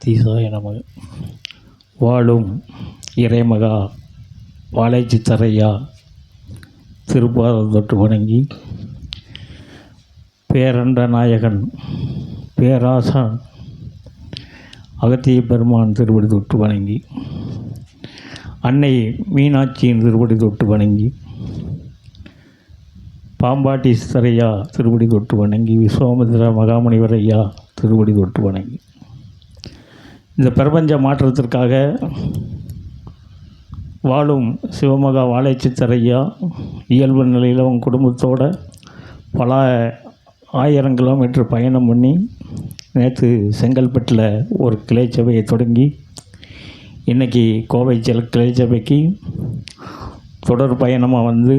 தீசாய நம வாழும் இறைமகா வாழைச்சி தரையா திருப்பாதம் தொட்டு வணங்கி பேரண்ட நாயகன் பேராசான் அகத்திய பெருமான் திருவடி தொட்டு வணங்கி அன்னை மீனாட்சியின் திருவடி தொட்டு வணங்கி பாம்பாட்டி சித்தரையா திருவடி தொட்டு வணங்கி விஸ்வாமித்ர மகாமணிவரையா திருவடி தொட்டு வணங்கி. இந்த பிரபஞ்ச மாற்றத்திற்காக வாழும் சிவமகா வாழைச்சித்தரையா இயல்பு நிலையில் அவங்க குடும்பத்தோடு பல ஆயிரம் கிலோமீட்டர் பயணம் பண்ணி நேற்று செங்கல்பட்டில் ஒரு கிளை சபையை தொடங்கி இன்றைக்கி கோவை செல் கிளை சபைக்கு தொடர் பயணமாக வந்து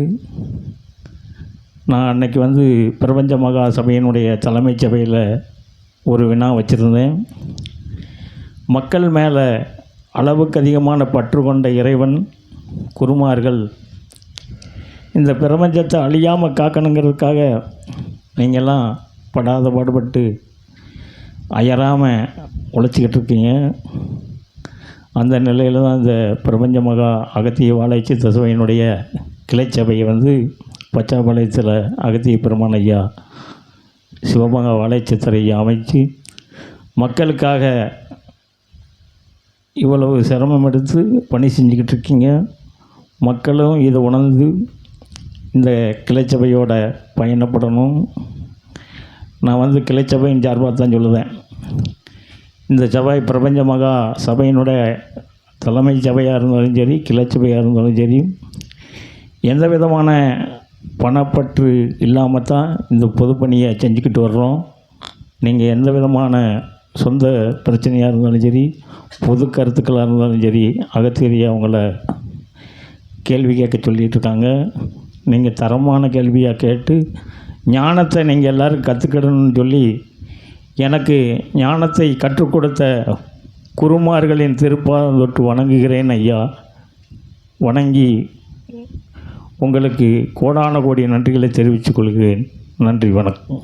நான் அன்னைக்கு வந்து பிரபஞ்ச மகா சபையினுடைய தலைமைச் சபையில் ஒரு வினா வச்சுருந்தேன். மக்கள் மேலே அளவுக்கு அதிகமான பற்று கொண்ட இறைவன் குருமார்கள். இந்த பிரபஞ்சத்தை அழியாமல் காக்கணுங்கிறதுக்காக நீங்கள்லாம் படாத பாடுபட்டு அயராமல் உழைச்சிக்கிட்டு இருக்கீங்க. அந்த நிலையில் தான் இந்த பிரபஞ்ச மகா அகத்திய வாழைச்சி தசுவையினுடைய கிளைச்சபையை வந்து பச்சாபாளையத்தில் அகத்திய பெருமான் ஐயா சிவமகா வாழைச்சித்தரை அமைச்சு மக்களுக்காக இவ்வளவு சிரமம் எடுத்து பணி செஞ்சுக்கிட்டு இருக்கீங்க மக்களும் இதை உணர்ந்து இந்த கிளைச்சபையோட பயணப்படணும். நான் வந்து கிளைச்சபையின் சார்பாக தான் சொல்லுவேன். இந்த செவ்வாய் பிரபஞ்ச மகா சபையினுடைய தலைமை சபையாக இருந்தாலும் சரி கிளைச்சபையாக இருந்தாலும் சரி எந்த விதமான பணப்பற்று இல்லாமல் தான் இந்த பொதுப்பணியை செஞ்சுக்கிட்டு வர்றோம். நீங்கள் எந்த விதமான சொந்த பிரச்சனையாக இருந்தாலும் சரி பொது கருத்துக்களாக இருந்தாலும் சரி அகத்தேரியா அவங்கள கேள்வி கேட்க சொல்லிகிட்டு இருக்காங்க. நீங்கள் தரமான கேள்வியாக கேட்டு ஞானத்தை நீங்கள் எல்லோரும் கற்றுக்கிடணும்னு சொல்லி எனக்கு ஞானத்தை கற்றுக் கொடுத்த குருமார்களின் திருப்பாதம் தொட்டு வணங்குகிறேன் ஐயா. வணங்கி உங்களுக்கு கோடான கோடி நன்றிகளை தெரிவித்துக் கொள்கிறேன். நன்றி வணக்கம்.